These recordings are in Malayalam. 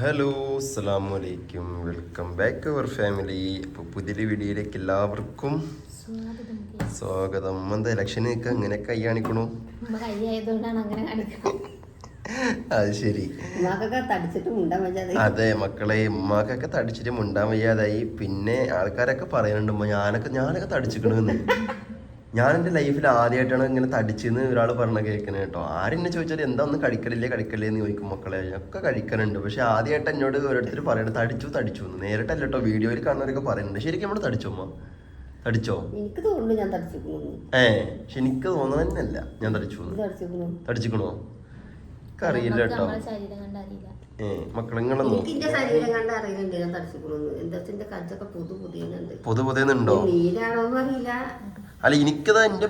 ഹലോ അസ്സാം വലൈക്കും വെൽക്കം ബാക്ക് അവർ ഫാമിലി. അപ്പോൾ പുതിയൊരു വീഡിയോയിലേക്ക് എല്ലാവർക്കും സ്വാഗതം. എന്താ ഇലക്ഷൻ നിൽക്കുക അങ്ങനെ കൈ കാണിക്കണു? അത് ശരി. അതെ മക്കളെ ഉമ്മാക്കൊക്കെ തടിച്ചിട്ട് മുണ്ടാൻ വയ്യാതായി. പിന്നെ ആൾക്കാരൊക്കെ പറയുന്നുണ്ട് ഞാനൊക്കെ ഞാനൊക്കെ തടിച്ചിക്കണെന്ന്. ഞാൻ എന്റെ ലൈഫിൽ ആദ്യമായിട്ടാണ് ഇങ്ങനെ തടിച്ചെന്ന് ഒരാൾ പറഞ്ഞ കേൾക്കുന്നത് കേട്ടോ. ആരെന്നെ ചോദിച്ചാൽ എന്താ ഒന്നും കഴിക്കലില്ലേ കഴിക്കലില്ലേ എന്ന് ചോദിക്കും മക്കളെ. ഒക്കെ കഴിക്കാനുണ്ട് പക്ഷേ ആദ്യമായിട്ട് എന്നോട് ഓരോരുത്തർ പറയുന്നത് തടിച്ചു തടിച്ചു എന്ന്. നേരിട്ടല്ല കേട്ടോ വീഡിയോയിൽ കാണുന്നവരൊക്കെ പറയുന്നുണ്ട്. ശരിക്കും നമ്മൾ തടിച്ചോ അമ്മ തടിച്ചോ? എനിക്ക് തോന്നുന്നു ഞാൻ ഏ പക്ഷെ എനിക്ക് തോന്നുന്നത് തന്നെയല്ല ഞാൻ തടിച്ചു തടിച്ചിക്കണോ അറിയില്ല. കേട്ടോ പുതു പുതിയുന്നുണ്ട്. അല്ല എനിക്കത് എന്റെ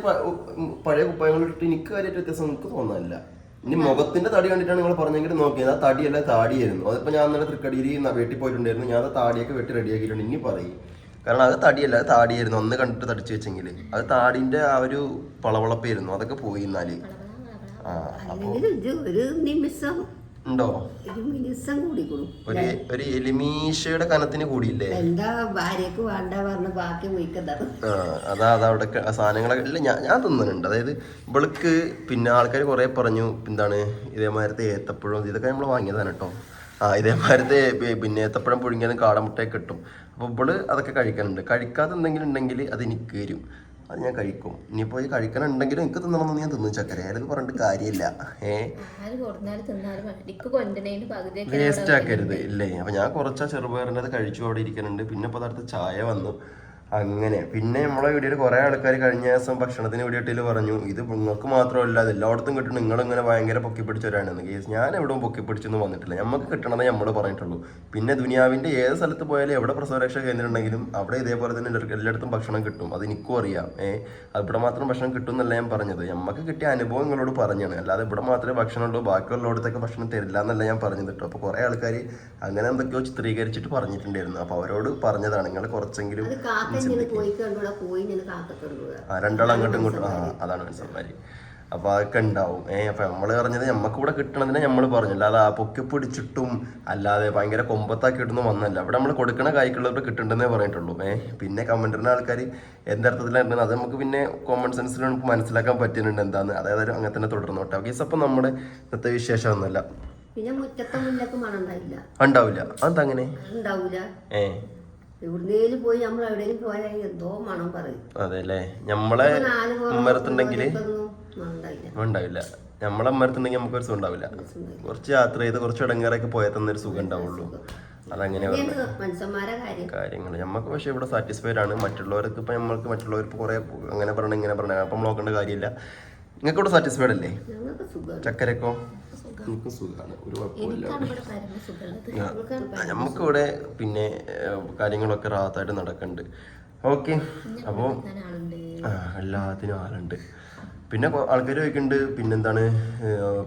പഴയ കുപ്പായങ്ങൾ ഇട്ട് എനിക്ക് കാര്യമായിട്ട് വ്യത്യാസം എനിക്ക് തോന്നാനില്ല ഇനി മുഖത്തിന്റെ തടി കണ്ടിട്ടാണ് നിങ്ങൾ പറഞ്ഞെങ്കിൽ നോക്കിയത് ആ തടിയല്ല താടിയായിരുന്നു. അതിപ്പോ ഞാൻ അന്നേരം തൃക്കടിയിൽ വെട്ടി പോയിട്ടുണ്ടായിരുന്നു. ഞാൻ ആ താടിയൊക്കെ വെട്ടി റെഡിയാക്കിയിട്ടുണ്ട് ഇനി പറയും. കാരണം അത് തടിയല്ല അത് താടിയായിരുന്നു. അന്ന് കണ്ടിട്ട് തടിച്ചു വെച്ചെങ്കിൽ അത് താടിന്റെ ആ ഒരു പളവളപ്പായിരുന്നു. അതൊക്കെ പോയി എന്നാൽ ആ അപ്പൊ ഒരു നിമിഷം ഉണ്ടോ? ഒരു ഒരു എലിമീഷയുടെ എലിമീശയുടെ കനത്തിന് കൂടിയില്ലേ? എന്താ ഭാര്യക്ക് വേണ്ട പറഞ്ഞ ബാക്കി ആ, അതാ അതാ അവിടെ സാധനങ്ങളൊക്കെ ഇല്ല ഞാൻ ഞാൻ തിന്നുന്നുണ്ട് അതായത് ഇവൾക്ക് പിന്നെ ആൾക്കാർ കുറേ പറഞ്ഞു എന്താണ് ഇതേമാരത്തെ ഏത്തപ്പഴം? ഇതൊക്കെ നമ്മൾ വാങ്ങിയതാണ് കേട്ടോ ആ ഇതേമാരത്തെ പിന്നെ ഏത്തപ്പഴം പുഴുങ്ങിയതും കാടമുട്ടയൊക്കെ കിട്ടും. അപ്പോൾ ഇവൾ അതൊക്കെ കഴിക്കാനുണ്ട് കഴിക്കാതെ എന്തെങ്കിലും ഉണ്ടെങ്കിൽ അത് എനിക്ക് വരും അത് ഞാൻ കഴിക്കും. ഇനിയിപ്പോൾ പോയി കഴിക്കണുണ്ടെങ്കിലും എനിക്ക് തിന്നണമെന്ന് ഞാൻ തിന്നും ചക്കര. അയാളത് പറഞ്ഞിട്ട് കാര്യമില്ല. ഏഹ് വേസ്റ്റ് ആക്കരുത്. ഇല്ലേ? അപ്പൊ ഞാൻ കുറച്ചാ ചെറുപയറിന്റെ അത് കഴിച്ചു അവിടെ ഇരിക്കുന്നുണ്ട് പിന്നെ ഇപ്പോൾ അടുത്ത് ചായ വന്നു. അങ്ങനെ. പിന്നെ നമ്മളെ വീഡിയോയിൽ കുറേ ആൾക്കാർ കഴിഞ്ഞ ദിവസം ഭക്ഷണത്തിന് വീഡിയോട്ടിൽ പറഞ്ഞു ഇത് നിങ്ങൾക്ക് മാത്രമല്ല അത് എല്ലായിടത്തും കിട്ടും. നിങ്ങളിങ്ങനെ ഭയങ്കര പൊക്കി പിടിച്ചവരാണെന്ന് കേസ് ഞാൻ എവിടെയും പൊക്കി പിടിച്ചൊന്നും വന്നിട്ടില്ല. നമുക്ക് കിട്ടണമെന്ന് നമ്മൾ പറഞ്ഞിട്ടുള്ളൂ. പിന്നെ ദുനിയാവിന്റെ ഏത് സ്ഥലത്ത് പോയാലും എവിടെ പ്രസവരക്ഷ കേന്ദ്രം ഉണ്ടെങ്കിലും അവിടെ ഇതേപോലെ തന്നെ എല്ലായിടത്തും ഭക്ഷണം കിട്ടും. അത് എനിക്കും അറിയാം. ഏഹ് ഇവിടെ മാത്രം ഭക്ഷണം കിട്ടും എന്നല്ല ഞാൻ പറഞ്ഞത്. നമുക്ക് കിട്ടിയ അനുഭവം നിങ്ങളോട് പറഞ്ഞാണ്. അല്ലാതെ ഇവിടെ മാത്രമേ ഭക്ഷണം ഉള്ളൂ ബാക്കിയുള്ളടത്തൊക്കെ ഭക്ഷണം തരില്ല എന്നല്ല ഞാൻ പറഞ്ഞത് കേട്ടോ. അപ്പോൾ കുറേ ആൾക്കാർ അങ്ങനെ എന്തൊക്കെയോ ചിത്രീകരിച്ചിട്ട് പറഞ്ഞിട്ടുണ്ടായിരുന്നു. അപ്പോൾ അവരോട് പറഞ്ഞതാണ് നിങ്ങൾ കുറച്ചെങ്കിലും രണ്ടാളും അങ്ങോട്ടും ഇങ്ങോട്ടും. ആ അതാണ് മനസ്സിലായി അപ്പൊ അതൊക്കെ ഉണ്ടാവും. ഏഹ് അപ്പൊ നമ്മൾ പറഞ്ഞത് നമ്മക്ക് ഇവിടെ കിട്ടണതിനെ നമ്മൾ പറഞ്ഞു. അല്ലാതെ ആ പൊക്കി പിടിച്ചിട്ടും അല്ലാതെ ഭയങ്കര കൊമ്പത്താക്കിയിട്ടൊന്നും വന്നല്ല ഇവിടെ നമ്മൾ കൊടുക്കണ കായ്ക്കുള്ളവർ കിട്ടുന്നുണ്ടെന്നേ പറഞ്ഞിട്ടുള്ളൂ. ഏഹ് പിന്നെ കമന്റിന് ആൾക്കാർ എന്തർത്ഥത്തിലായിരുന്നു അത് നമുക്ക് പിന്നെ കോമൺ സെൻസിൽ നമുക്ക് മനസ്സിലാക്കാൻ പറ്റുന്നുണ്ട് എന്താന്ന്. അതായത് അങ്ങനെ തന്നെ തുടർന്നു കേട്ടോ അപ്പൊ അപ്പം നമ്മുടെ ഇന്നത്തെ വിശേഷം ഒന്നുമല്ല. പിന്നെ മുറ്റത്തെ മുല്ലക്ക് മണം ഉണ്ടാവില്ല. ഉണ്ടാവില്ല അതെന്താ അങ്ങനെ? ഉണ്ടാവില്ല ഏഹ് എവിടുന്നേലും പോയി നമ്മൾ എവിടെയെങ്കിലും പോയാൽ എന്തോ മണം പറയും. അതെ അല്ലേ നമ്മളെ ഉമ്മരത്തുണ്ടെങ്കിൽ ഉണ്ടാവില്ല നമ്മളെ അമ്മരത്തുണ്ടെങ്കിൽ നമുക്കൊരു സുഖം ഉണ്ടാവില്ല കുറച്ച് യാത്ര ചെയ്ത് കുറച്ച് ഇടങ്ങേറൊക്കെ പോയാൽ തന്നെ ഒരു സുഖം. ഉണ്ടാവുള്ളൂ അതങ്ങനെ കാര്യങ്ങൾ നമുക്ക് പക്ഷെ ഇവിടെ സാറ്റിസ്ഫൈഡ് ആണ്. മറ്റുള്ളവർക്ക് ഇപ്പം നമ്മൾക്ക് മറ്റുള്ളവർക്ക് കുറെ അങ്ങനെ പറഞ്ഞു ഇങ്ങനെ പറഞ്ഞു. അപ്പം നോക്കേണ്ട കാര്യമില്ല. നിങ്ങൾക്ക് ഇവിടെ സാറ്റിസ്ഫൈഡ് അല്ലേ? ചക്കരക്കോ? നമുക്ക് സുഖമാണ് ഒരു കുഴപ്പമില്ല എനിക്കാണ് ഇവിടെ പരമ സുഖമുള്ളത് നമുക്ക് ഇവിടെ പിന്നെ കാര്യങ്ങളൊക്കെ റാത്തായിട്ട് നടക്കുന്നുണ്ട് ഓക്കെ. അപ്പോൾ എല്ലാത്തിനും ആളുണ്ട്. പിന്നെ ആൾക്കാർ ചോദിക്കുന്നുണ്ട് പിന്നെന്താണ്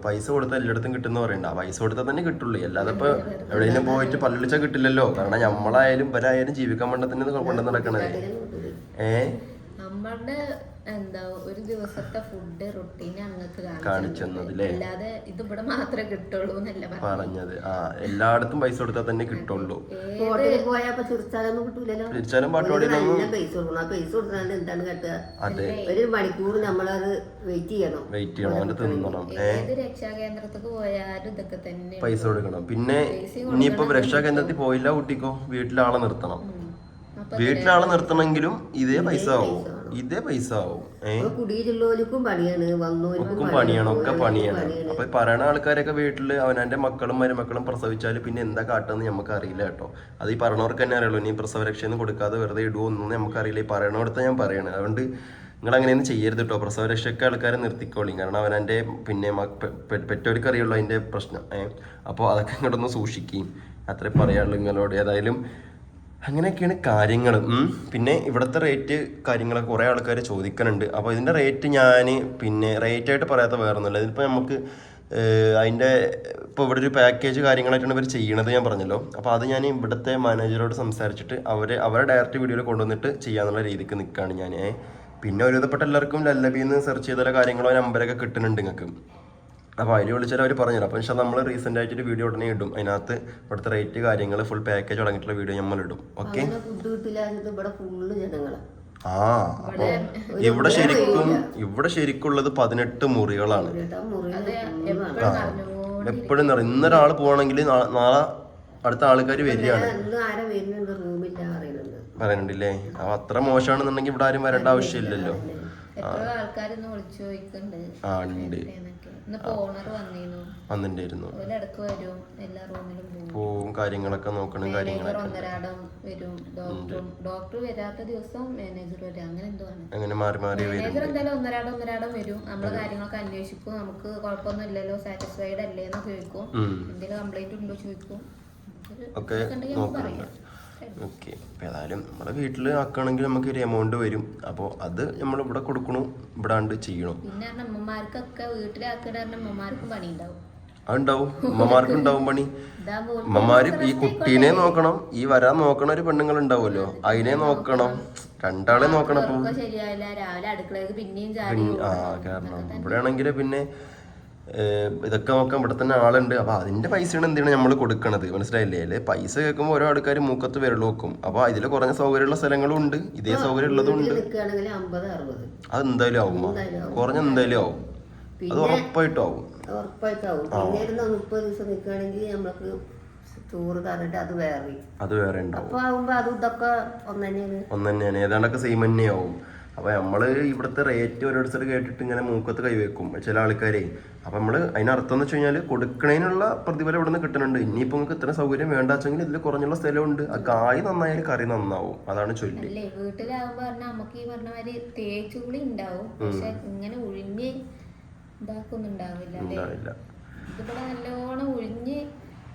പൈസ കൊടുത്താൽ എല്ലായിടത്തും കിട്ടുന്ന പറയണ്ട. ആ പൈസ കൊടുത്താൽ തന്നെ കിട്ടുള്ളൂ. അല്ലാതെ ഇപ്പൊ എവിടെയെങ്കിലും പോയിട്ട് പല്ലിളിച്ചാൽ കിട്ടില്ലല്ലോ. കാരണം നമ്മളായാലും ഇവരായാലും ജീവിക്കാൻ വേണ്ടത്തിന് കൊണ്ടു നടക്കണത്. ഏഹ് എന്താ ഒരു ദിവസത്തെ ഫുഡ് റൊട്ടീൻ അങ്ങക്ക്? അല്ലാതെ ഇത് ഇവിടെ മാത്രമേ കിട്ടുള്ളൂ എന്നല്ല പറഞ്ഞത്. ആ എല്ലായിടത്തും പൈസ കൊടുത്താൽ തന്നെ കിട്ടുള്ളൂ. തിരിച്ചാലും ഒരു പാട്ടുപാടിയിലൊന്നും നല്ല പൈസ കൊടുക്കണം. പൈസ കൊടുക്കാണ്ട് എന്താണ് കേട്ടുക അതെ. ഒരു മണിക്കൂർ നമ്മളത് വെയിറ്റ് ചെയ്യണം. വെയിറ്റ് ചെയ്യണം. എന്നിട്ട് തിന്നണം. ഏ? ഏത് രക്ഷാകേന്ദ്രത്തേക്ക് പോയാലും ഇതൊക്കെ തന്നെ പൈസ കൊടുക്കണം. പിന്നെ ഇനിയിപ്പോ രക്ഷാകേന്ദ്രത്തിൽ പോയില്ല കുട്ടിക്കോ? വീട്ടിലാളെ നിർത്തണം. വീട്ടിലാളെ നിർത്തണമെങ്കിലും ഇതേ പൈസ ആവും. ഇതേ പൈസ ആവും. ഏ? അപ്പൊ കുടിയിലുള്ളവർക്കും പണിയാണ്. ഒക്കെ പണിയാണ്. ഒക്കെ പണിയാണ്. അപ്പൊ പറയണ ആൾക്കാരൊക്കെ വീട്ടിൽ അവനന്റെ മക്കളും മരുമക്കളും പ്രസവിച്ചാൽ പിന്നെ എന്താ കാട്ടെന്ന് നമുക്ക് അറിയില്ല കേട്ടോ. അത് ഈ പറയണവർക്ക് തന്നെ അറിയുള്ളൂ. ഇനി പ്രസവരക്ഷയൊന്നും കൊടുക്കാതെ വെറുതെ ഇടുവോ ഒന്നും നമുക്ക് അറിയില്ല ഈ പറയണോടത്ത് ഞാൻ പറയണത് അതുകൊണ്ട് നിങ്ങൾ അങ്ങനെയൊന്നും ചെയ്യരുത് കേട്ടോ. പ്രസവരക്ഷയൊക്കെ ആൾക്കാരെ നിർത്തിക്കോളി. കാരണം അവനന്റെ പിന്നെ പെറ്റവർക്ക് അറിയുള്ളൂ അതിന്റെ പ്രശ്നം. ഏഹ് അപ്പോൾ അതൊക്കെ ഇങ്ങോട്ടൊന്ന് സൂക്ഷിക്കുകയും അത്രേ പറയാനുള്ളൂ നിങ്ങളോട്. ഏതായാലും അങ്ങനെയൊക്കെയാണ് കാര്യങ്ങൾ പിന്നെ ഇവിടുത്തെ റേറ്റ് കാര്യങ്ങളൊക്കെ കുറേ ആൾക്കാർ ചോദിക്കുന്നുണ്ട് അപ്പോൾ ഇതിന്റെ റേറ്റ് ഞാൻ പിന്നെ റേറ്റ് ആയിട്ട് പറയാത്ത വേറെ ഒന്നുമില്ല ഇതിപ്പോൾ നമുക്ക് അതിന്റെ ഇപ്പോൾ ഇവിടെ ഒരു പാക്കേജ് കാര്യങ്ങളായിട്ടാണ് ഇവർ ചെയ്യണത് ഞാൻ പറഞ്ഞല്ലോ. അപ്പോൾ അത് ഞാൻ ഇവിടുത്തെ മാനേജറോട് സംസാരിച്ചിട്ട് അവർ അവരെ ഡയറക്റ്റ് വീഡിയോയിൽ കൊണ്ടുവന്നിട്ട് ചെയ്യാന്നുള്ള രീതിക്ക് നിൽക്കുകയാണ് ഞാൻ പിന്നെ ഒരുവിധപ്പെട്ട എല്ലാവർക്കും ലല്ലബിന്ന് സെർച്ച് ചെയ്താലോ കാര്യങ്ങളോ നമ്പരൊക്കെ കിട്ടുന്നുണ്ട് നിങ്ങൾക്ക് അപ്പോൾ അതിൽ വിളിച്ചാൽ അവർ പറഞ്ഞു അപ്പോൾ പക്ഷേ നമ്മൾ റീസെന്റ് ആയിട്ടൊരു വീഡിയോ ഉടനെ ഇടും. അതിനകത്ത് ഇവിടുത്തെ റേറ്റ് കാര്യങ്ങൾ ഫുൾ പാക്കേജ് തുടങ്ങിയിട്ടുള്ള വീഡിയോ നമ്മൾ ഇടും. ഓക്കെ ആ അപ്പോൾ ഇവിടെ ശരിക്കും ഇവിടെ ശരിക്കുള്ളത് പതിനെട്ട് മുറികളാണ്. എപ്പോഴും നിറ ഇന്നൊരാൾ പോവാണെങ്കിൽ നാളെ അടുത്ത ആൾക്കാർ വരികയാണ്. പറയുന്നുണ്ടല്ലേ? അപ്പോൾ അത്ര മോശമാണെന്നുണ്ടെങ്കിൽ ഇവിടെ ആരും വരേണ്ട ആവശ്യമില്ലല്ലോ. ആ ഉണ്ട്. വന്നിട്ടുണ്ടായിരുന്നു പോവും കാര്യങ്ങളൊക്കെ നോക്കണം കാര്യങ്ങളൊക്കെ ഒന്നരാടം വരും. ഡോക്ടറും ഡോക്ടർ വരാത്ത ദിവസം മാനേജർ വരും. അങ്ങനെ മാറി മാറി അന്വേഷിക്കും. നമുക്ക് കുഴപ്പമൊന്നും ഇല്ലല്ലോ സാറ്റിസ്ഫൈഡ് അല്ലേ എന്ന് ചോദിക്കും. എന്തെങ്കിലും കംപ്ലൈന്റ് ഉണ്ടോ ചോദിക്കും. ഒക്കെ നോക്കുന്നുണ്ട്. ഓക്കെ. അപ്പോൾ ഏതായാലും നമ്മുടെ വീട്ടിൽ ആക്കുകയാണെങ്കിൽ നമുക്ക് ഒരു എമൗണ്ട് വരും. അപ്പോൾ അത് നമ്മൾ ഇവിടെ കൊടുക്കണു ഇവിടെ ആണ്ട് ചെയ്യണം. പിന്നെ അമ്മമാർക്കൊക്കെ വീട്ടിലാക്കണ അമ്മമാർക്കും പണി ഉണ്ടാവും. അതുണ്ടാവും. ഉമ്മമാർക്ക് ഉണ്ടാവും പണി. അമ്മമാര് ഈ കുട്ടീനെ നോക്കണം ഈ വരാൻ നോക്കണ ഒരു പെണ്ണുങ്ങൾ ഉണ്ടാവുമല്ലോ അതിനെ നോക്കണം. രണ്ടാളെ നോക്കണം ഇപ്പം ആ കാരണം ഇവിടെ ആണെങ്കിൽ പിന്നെ ഇതൊക്കെ നോക്കാൻ ഇവിടെ തന്നെ ആളുണ്ട്. അപ്പോൾ അതിന്റെ പൈസയാണ് എന്തിനാണ് നമ്മൾ കൊടുക്കണത്? മനസ്സിലായില്ലേ? അല്ലെ? പൈസ കേൾക്കുമ്പോൾ ഓരോ ആൾക്കാർ മൂക്കത്ത് വിരൽ വെക്കും. അപ്പൊ അതിൽ കുറഞ്ഞ സൗകര്യമുള്ള സ്ഥലങ്ങളും ഉണ്ട്. ഇതേ സൗകര്യം ഉള്ളതും ഉണ്ട്. അത് എന്തായാലും ആവും. കുറഞ്ഞ എന്തായാലും ആവും. അത് ഉറപ്പായിട്ടും ആവും. അത് വേറെ ഉണ്ടാവും. ഒന്ന് തന്നെയാണ് ഏതാണ്ടൊക്കെ സെയിം തന്നെയാവും. അപ്പൊ നമ്മൾ ഇവിടുത്തെ റേറ്റ് ഓരോരുത്തർ കേട്ടിട്ട് ഇങ്ങനെ മൂക്കത്ത് കൈവെക്കും ചില ആൾക്കാരെ. അപ്പൊ നമ്മൾ അതിനർത്ഥം എന്ന് വെച്ച് കഴിഞ്ഞാൽ കൊടുക്കണതിനുള്ള പ്രതിഫലം ഇവിടെ നിന്ന് കിട്ടുന്നുണ്ട്. ഇനിയിപ്പോ നിങ്ങൾക്ക് ഇത്ര സൗകര്യം വേണ്ടാച്ചെങ്കിൽ ഇതിൽ കുറഞ്ഞുള്ള സ്ഥലമുണ്ട്. ആ കായ് നന്നായാലും കറി നന്നാവും. അതാണ് ചൊല്ലി. പറഞ്ഞാൽ നമുക്ക് ഈ പറഞ്ഞ മാതിരി തേച്ചുകുളി ഉണ്ടാവും പക്ഷെ ഇങ്ങനെ ഉഴിഞ്ഞ് ഇതാക്കൊന്നും ഉണ്ടാവില്ല ഇതിവിടെ നല്ലോണം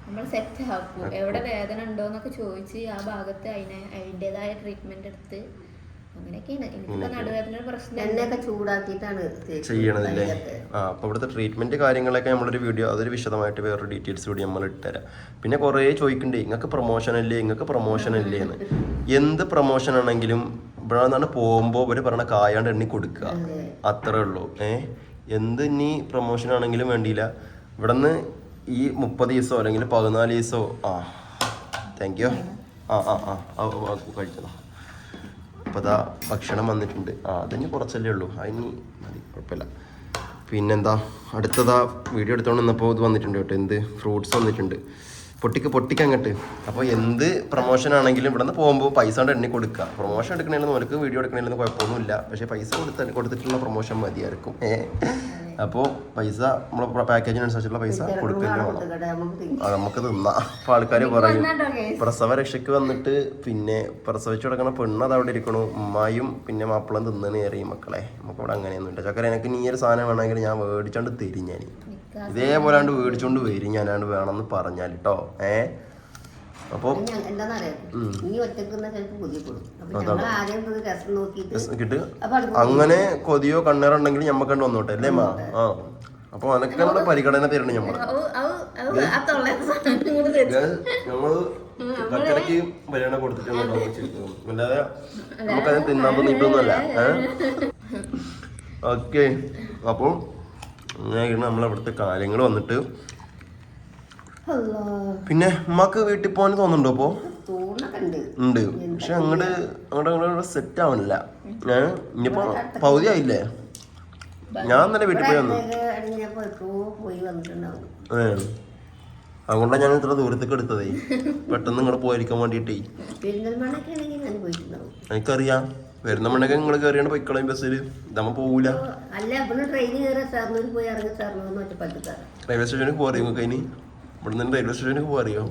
നമ്മൾ സെറ്റ് ആക്കും. എവിടെ വേദന ഉണ്ടോ എന്നൊക്കെ ചോദിച്ച് ആ ഭാഗത്ത് അതിനെ അതിന്റെതായ ട്രീറ്റ്മെന്റ് എടുത്ത് അങ്ങനെയൊക്കെയാണ്. എനിക്കിപ്പോ നടുവേദന പ്രശ്നം. എണ്ണയൊക്കെ ചൂടാക്കിയിട്ടാണ് ആ അപ്പോൾ ഇവിടുത്തെ ട്രീറ്റ്മെന്റ് കാര്യങ്ങളൊക്കെ നമ്മളൊരു വീഡിയോ അതൊരു വിശദമായിട്ട് വേറൊരു ഡീറ്റെയിൽസ് കൂടി നമ്മൾ ഇട്ടുതരാം. പിന്നെ കുറേ ചോദിക്കണ്ടേ നിങ്ങൾക്ക് പ്രൊമോഷൻ അല്ലേ നിങ്ങൾക്ക് പ്രൊമോഷൻ അല്ലേ എന്ന്. എന്ത് പ്രൊമോഷൻ ആണെങ്കിലും ഇവിടെ നിന്നാണ് പോകുമ്പോൾ ഇവർ പറഞ്ഞ കായാണ്ട് എണ്ണി കൊടുക്കുക അത്രേ ഉള്ളൂ. ഏ? എന്ത് ഇനി പ്രൊമോഷൻ ആണെങ്കിലും വേണ്ടിയില്ല. ഇവിടെ നിന്ന് ഈ മുപ്പത് ദിവസമോ അല്ലെങ്കിൽ പതിനാല് ദിവസമോ ആ താങ്ക് യു ആ ആ ആ ആ, ആ, കഴിച്ചതാ അപ്പോൾ അതാ ഭക്ഷണം വന്നിട്ടുണ്ട്. ആ അതിന് കുറച്ചല്ലേ ഉള്ളൂ. അതിന് മതി കുഴപ്പമില്ല. പിന്നെന്താ? അടുത്തതാ വീഡിയോ എടുത്തോണ്ട് നിന്നപ്പോൾ ഇത് വന്നിട്ടുണ്ട് കേട്ടോ. എന്ത്? ഫ്രൂട്ട്സ് വന്നിട്ടുണ്ട്. പൊട്ടിക്ക് പൊട്ടിക്ക് അങ്ങോട്ട്. അപ്പോൾ എന്ത് പ്രൊമോഷൻ ആണെങ്കിലും ഇവിടെ നിന്ന് പോകുമ്പോൾ പൈസ കൊണ്ട് എണ്ണി കൊടുക്കുക. പ്രൊമോഷൻ എടുക്കണമെങ്കിലും നമുക്ക് വീഡിയോ എടുക്കണമെങ്കിലും കുഴപ്പമൊന്നുമില്ല. പക്ഷേ പൈസ കൊടുത്ത കൊടുത്തിട്ടുള്ള പ്രൊമോഷൻ മതിയായിരിക്കും. അപ്പോൾ പൈസ നമ്മളെ പാക്കേജിനനുസരിച്ചുള്ള പൈസ കൊടുക്കുന്നതാണ് വേണം. നമുക്ക് തിന്നാം. അപ്പൊ അപ്പോൾ ആൾക്കാർ പറയും പ്രസവ രക്ഷയ്ക്ക് വന്നിട്ട് പിന്നെ പ്രസവിച്ചു കിടക്കണ പെണ്ണ് അത് അവിടെ ഇരിക്കണു. ഉമ്മായും പിന്നെ മാപ്പിളം തിന്നണ ഏറി മക്കളെ. നമുക്ക് അവിടെ അങ്ങനെയൊന്നും ഇല്ല. ചക്കര എനിക്ക് നീ ഒരു സാധനം വേണമെങ്കിൽ ഞാൻ മേടിച്ചോണ്ട് തരും ഞാൻ ഇതേപോലാണ്ട് മേടിച്ചോണ്ട് വരും ഞാനാണ്ട് വേണമെന്ന് പറഞ്ഞാൽ കേട്ടോ ഏ? അപ്പോൾ അങ്ങനെ കൊതിയോ കണ്ണേറുണ്ടെങ്കിൽ ഞമ്മക്ക് വന്നോട്ടെ അല്ലേ മാ? ആ. അപ്പൊ അനക്ക് നമ്മുടെ പരിഗണന തരണം ഞമ്മൾ. ഞമ്മൾ കക്കരക്ക് പരിഗണന കൊടുത്തിട്ടുണ്ടോ അല്ലാതെ നമുക്കത് തിന്നാൻ തോന്നിയിട്ടൊന്നുമല്ല ഓക്കെ. അപ്പോൾ അങ്ങനെയാണ് നമ്മളവിടുത്തെ കാര്യങ്ങൾ വന്നിട്ട് പിന്നെ ഉമ്മാക്ക് വീട്ടിൽ പോകാൻ തോന്നുന്നുണ്ടോ അപ്പോ ഉണ്ട്. പക്ഷെ അങ്ങോട്ട് അങ്ങോട്ട് അങ്ങോട്ട് സെറ്റ് ആവണില്ല. ഞാൻ ഇനിയിപ്പോ പകുതി ആയില്ലേ? ഞാൻ തന്നെ വീട്ടിൽ പോയി വന്നു. അതുകൊണ്ടാണ് ഞാൻ ഇത്ര ദൂരത്തേക്ക് എടുത്തതേ. പെട്ടെന്ന് ഇങ്ങോട്ട് പോയിരിക്കാൻ വേണ്ടിട്ടേ എനിക്കറിയാം. വരുന്ന മണ്ണൊക്കെ നിങ്ങൾ കയറിയാണ് പൊയ്ക്കളയും ബസ്സിൽ ഇതമ്മ പോവൂല. റെയിൽവേ സ്റ്റേഷനിൽ പോയി അതിന് ഇവിടെ നിന്ന് റെയിൽവേ സ്റ്റേഷനിൽ പോകാറിയോ?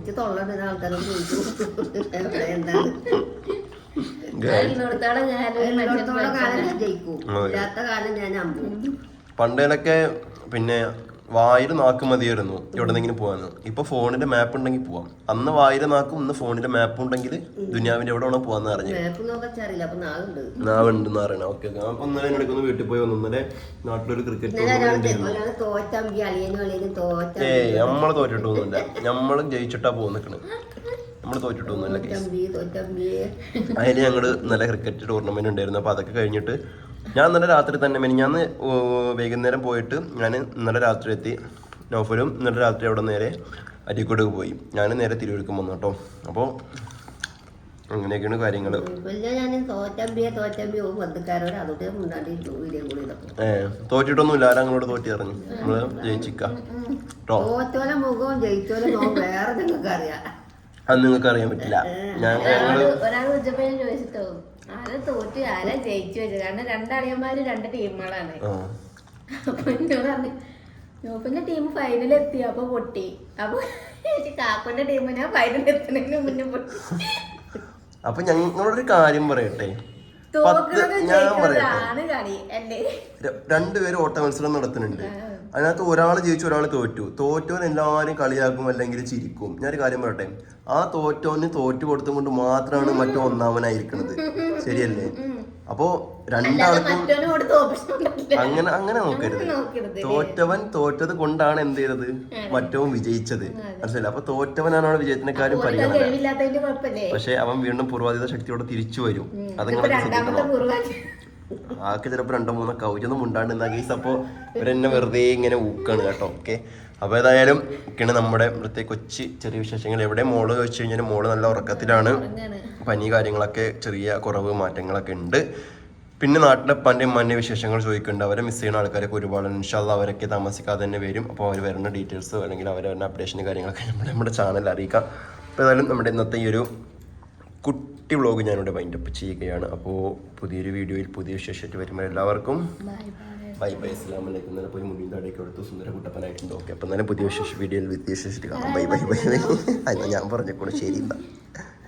പണ്ടേലൊക്കെ പിന്നെ വായിൽ നാക്ക് മതിയായിരുന്നു എവിടെന്നെങ്കിലും പോവാന്ന് ഇപ്പൊ ഫോണിന്റെ മാപ്പ് ഉണ്ടെങ്കിൽ പോവാം. അന്ന് വായിൽ നാക്കും ഇന്ന് ഫോണിന്റെ മാപ്പ് ഉണ്ടെങ്കിൽ ദുനിയാവിന്റെ എവിടെ വേണോ പോവാന്ന് അറിഞ്ഞു. നാവുണ്ട്. അറിയണം ഓക്കെ അപ്പൊ ഇന്നലെ എടുക്കുന്ന വീട്ടിൽ പോയി വന്നു. ഇന്നലെ നാട്ടിലൊരു ക്രിക്കറ്റ് ഏ തോറ്റിട്ട് പോകുന്നില്ല നമ്മൾ തോറ്റിട്ടൊന്നുമില്ല. നമ്മൾ ജയിച്ചിട്ടാ പോകുന്നിക്കണ് നമ്മൾ നമ്മൾ തോറ്റിട്ടൊന്നുമില്ല പോകുന്നില്ല അതിന് ഞങ്ങൾ നല്ല ക്രിക്കറ്റ് ടൂർണമെന്റ് ഉണ്ടായിരുന്നു. അപ്പൊ അതൊക്കെ കഴിഞ്ഞിട്ട് ഞാൻ ഇന്നലെ രാത്രി തന്നെ മെനിഞ്ഞാന്ന് ഞാൻ വൈകുന്നേരം പോയിട്ട് ഞാൻ ഇന്നലെ രാത്രി എത്തി. നോഫലും ഇന്നലെ രാത്രി അവിടെ നേരെ അരീക്കോട് പോയി. ഞാൻ നേരെ തിരുവഴുക്കം വന്നു കേട്ടോ. അപ്പോൾ അങ്ങനെയൊക്കെയാണ് കാര്യങ്ങൾ. തോറ്റിട്ടൊന്നുമില്ല. ആരാ അങ്ങോട്ട് തോറ്റി ഇറങ്ങി നമ്മൾ വേറെ കേട്ടോ അത് നിങ്ങൾക്ക് അറിയാൻ പറ്റില്ല ഞാൻ നോപ്പിന്റെ ടീം ഫൈനൽ എത്തി അപ്പൊ പൊട്ടി. അപ്പൊ കാപ്പന്റെ ടീം ഞാൻ ഫൈനൽ എത്തുന്നതിന് മുന്നേ പൊട്ടി. അപ്പൊ ഞങ്ങളൊരു കാര്യം പറയട്ടെ. ഞാൻ പറയട്ടെ. രണ്ടുപേരും ഓട്ട മത്സരം നടത്തുന്നുണ്ട്. അതിനകത്ത് ഒരാൾ ജയിച്ചു ഒരാൾ തോറ്റു. തോറ്റവൻ എല്ലാവരും കളിയാക്കും അല്ലെങ്കിൽ ചിരിക്കും. ഞാനൊരു കാര്യം പറയട്ടെ? ആ തോറ്റോന് തോറ്റു കൊടുത്തും കൊണ്ട് മാത്രമാണ് മറ്റോ ഒന്നാമനായിരിക്കുന്നത് ശരിയല്ലേ? അപ്പോ രണ്ടാൾക്കും അങ്ങനെ അങ്ങനെ നോക്കരുത്. തോറ്റവൻ തോറ്റത് കൊണ്ടാണ് എന്ത് ചെയ്തത്? മറ്റവും വിജയിച്ചത്. മനസ്സിലായി അപ്പൊ തോറ്റവനാണ് അവിടെ വിജയത്തിനെക്കാരും പറയുന്നത് പരിഗണന. പക്ഷെ അവൻ വീണ്ടും പൂർവാധിത ശക്തിയോടെ തിരിച്ചു വരും. അത് പൂർവാജ് ആൾക്ക് ചിലപ്പോൾ രണ്ടോ മൂന്നോ കൗജൊന്നും ഉണ്ടാണ്ട് എന്നാ കേസ് അപ്പോൾ ഇവരെന്നെ വെറുതെ ഇങ്ങനെ ഊക്കാണ് കേട്ടോ. ഓക്കെ അപ്പോൾ ഏതായാലും ഒക്കെയാണ് നമ്മുടെ ഇവിടുത്തെ കൊച്ചി ചെറിയ വിശേഷങ്ങൾ. എവിടെ മോൾ വെച്ച് കഴിഞ്ഞാൽ മോൾ നല്ല ഉറക്കത്തിലാണ്. പനി കാര്യങ്ങളൊക്കെ ചെറിയ കുറവ് മാറ്റങ്ങളൊക്കെ ഉണ്ട്. പിന്നെ നാട്ടിലെ പന്റെ മന്നെ വിശേഷങ്ങൾ ചോദിക്കുന്നുണ്ട്. അവരെ മിസ് ചെയ്യുന്ന ആൾക്കാരൊക്കെ ഒരുപാട് ഇൻഷാല്ല അവരൊക്കെ താമസിക്കാതെ തന്നെ വരും. അപ്പോൾ അവർ വരുന്ന ഡീറ്റെയിൽസ് അല്ലെങ്കിൽ അവർ വരുന്ന അപ്ഡേഷൻ കാര്യങ്ങളൊക്കെ നമ്മുടെ നമ്മുടെ ചാനലിൽ അറിയിക്കാം. അപ്പോൾ ഏതായാലും നമ്മുടെ ഇന്നത്തെ ഈ ഒരു കുട്ടി വ്ളോഗ് ഞാനിവിടെ വൈൻഡപ്പ് ചെയ്യുകയാണ്. അപ്പോൾ പുതിയൊരു വീഡിയോയിൽ പുതിയ വിശേഷമായിട്ട് വരുമ്പോൾ എല്ലാവർക്കും ബൈ ബൈ അസ്ലാം അലൈക്കും. നല്ല പോയി മുന്നിൽ തടയൊക്കെ എടുത്തു. സുന്ദര കുട്ടപ്പനായിട്ടുണ്ട്. ഓക്കെ അപ്പം എന്നാലും പുതിയ വിശേഷ വീഡിയോയിൽ വിശേഷിച്ചിട്ട് കാണാം. Bye bye bye. ബൈ അല്ല ഞാൻ പറഞ്ഞേക്കോളൂ ശരി എന്നാ.